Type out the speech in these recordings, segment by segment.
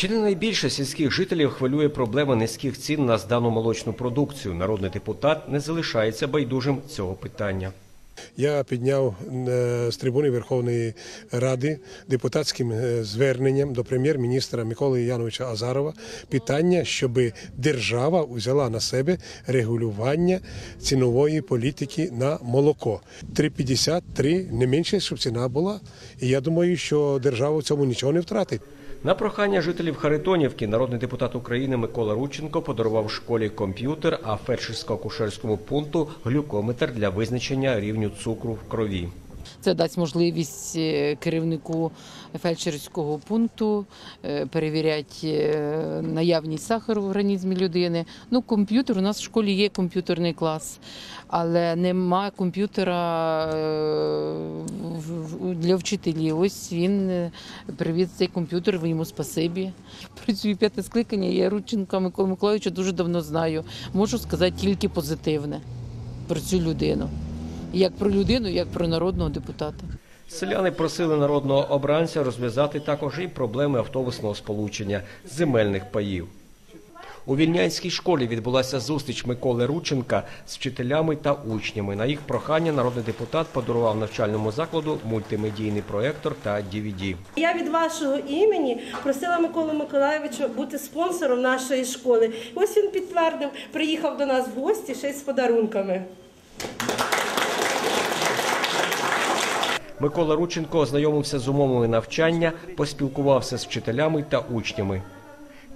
Чи не найбільше сільських жителів хвилює проблема низьких цін на здану молочну продукцію? Народний депутат не залишається байдужим цього питання. Я підняв е, з трибуни Верховної Ради депутатським е, зверненням до прем'єр-міністра Миколи Яновича Азарова питання, щоб держава взяла на себе регулювання цінової політики на молоко. 3,53 не менше, щоб ціна була. І я думаю, що держава в цьому нічого не втратить. На прохання жителів Харитонівки народний депутат України Микола Рученко подарував школі комп'ютер, а фельдшерсько-акушерському пункту глюкометр для визначення рівню цукру в крові. Це дасть можливість е, керівнику фельдшерського пункту е, перевіряти е, наявність сахару в організмі людини. Ну, комп'ютер у нас в школі є комп'ютерний клас, але нема комп'ютера для вчителів. Ось він е, привіз цей комп'ютер, ви йому спасибі. Працюю п'яте скликання. Я Рудченка Микола Миколаївича дуже давно знаю. Можу сказати тільки позитивне про цю людину. Як про людину, як про народного депутата. Селяни просили народного обранця розв'язати також і проблеми автобусного сполучення земельних паїв. У Вільнянській школі відбулася зустріч Миколи Рученка з вчителями та учнями. На їх прохання народний депутат подарував навчальному закладу мультимедійний проектор та DVD. Я від вашого імені просила Миколу Миколаєвича бути спонсором нашої школи. Ось він підтвердив, приїхав до нас в гості ще й з подарунками. Микола Рученко ознайомився з умовами навчання, поспілкувався з вчителями та учнями.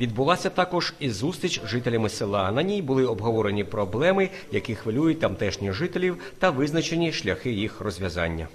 Відбулася також і зустріч з жителями села. На ній були обговорені проблеми, які хвилюють тамтешніх жителів, та визначені шляхи їх розв'язання.